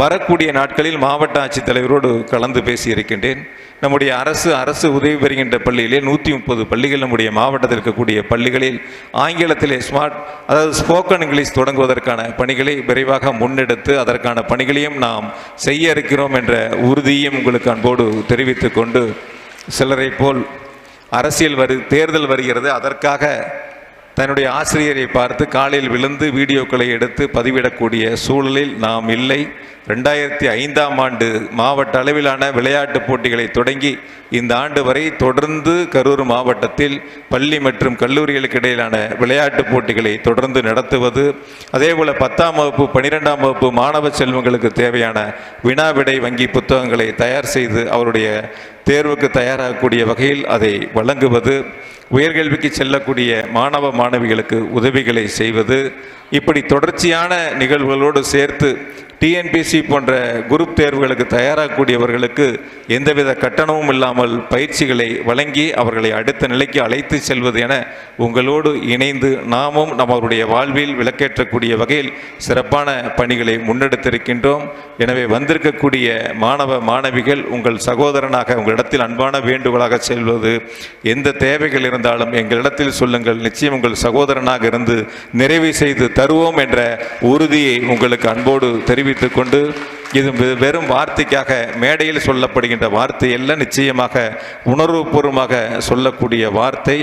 வரக்கூடிய நாட்களில் மாவட்ட ஆட்சித்தலைவரோடு கலந்து பேசியிருக்கின்றேன். நம்முடைய அரசு அரசு உதவி பெறுகின்ற பள்ளியிலே நூற்றி முப்பது பள்ளிகள் நம்முடைய மாவட்டத்தில் இருக்கக்கூடிய பள்ளிகளில் ஆங்கிலத்திலே ஸ்மார்ட் அதாவது ஸ்போக்கன் இங்கிலீஷ் தொடங்குவதற்கான பணிகளை விரைவாக முன்னெடுத்து அதற்கான பணிகளையும் நாம் செய்ய இருக்கிறோம் என்ற உறுதியும் உங்களுக்கு அன்போடு தெரிவித்து கொண்டு சிலரை போல் அரசியல் வரு தேர்தல் வருகிறது. அதற்காக தன்னுடைய ஆசிரியரை பார்த்து காலில் விழுந்து வீடியோக்களை எடுத்து பதிவிடக்கூடிய சூழலில் நாம் இல்லை. ரெண்டாயிரத்தி ஐந்தாம் ஆண்டு மாவட்ட அளவிலான விளையாட்டுப் போட்டிகளை தொடங்கி இந்த ஆண்டு வரை தொடர்ந்து கரூர் மாவட்டத்தில் பள்ளி மற்றும் கல்லூரிகளுக்கு இடையிலான விளையாட்டுப் போட்டிகளை தொடர்ந்து நடத்துவது அதேபோல பத்தாம் வகுப்பு பனிரெண்டாம் வகுப்பு மாணவ செல்வங்களுக்கு தேவையான வினா விடை வங்கி புத்தகங்களை தயார் செய்து அவருடைய தேர்வுக்கு தயாராகக்கூடிய வகையில் அதை வழங்குவது உயர்கல்விக்கு செல்லக்கூடிய மாணவ மாணவிகளுக்கு உதவிகளை செய்வது இப்படி தொடர்ச்சியான நிகழ்வுகளோடு சேர்த்து டிஎன்பிசி போன்ற குரூப் தேர்வுகளுக்கு தயாராகக்கூடியவர்களுக்கு எந்தவித கட்டணமும் இல்லாமல் பயிற்சிகளை வழங்கி அவர்களை அடுத்த நிலைக்கு அழைத்து செல்வது என உங்களோடு இணைந்து நாமும் நம்மளுடைய வாழ்வில் விளக்கேற்றக்கூடிய வகையில் சிறப்பான பணிகளை முன்னெடுத்திருக்கின்றோம். எனவே வந்திருக்கக்கூடிய மாணவ மாணவிகள் உங்கள் சகோதரனாக உங்களிடத்தில் அன்பான வேண்டுகோளாக செல்வது எந்த தேவைகள் இருந்தாலும் எங்களிடத்தில் சொல்லுங்கள். நிச்சயம் உங்கள் சகோதரனாக இருந்து நிறைவு செய்து தருவோம் என்ற உறுதியை உங்களுக்கு அன்போடு தெரிவித்துக் கொண்டு இது வெறும் வார்த்தைக்காக மேடையில் சொல்லப்படுகின்ற வார்த்தை எல்லாம் நிச்சயமாக உணர்வுபூர்வமாக சொல்லக்கூடிய வார்த்தை.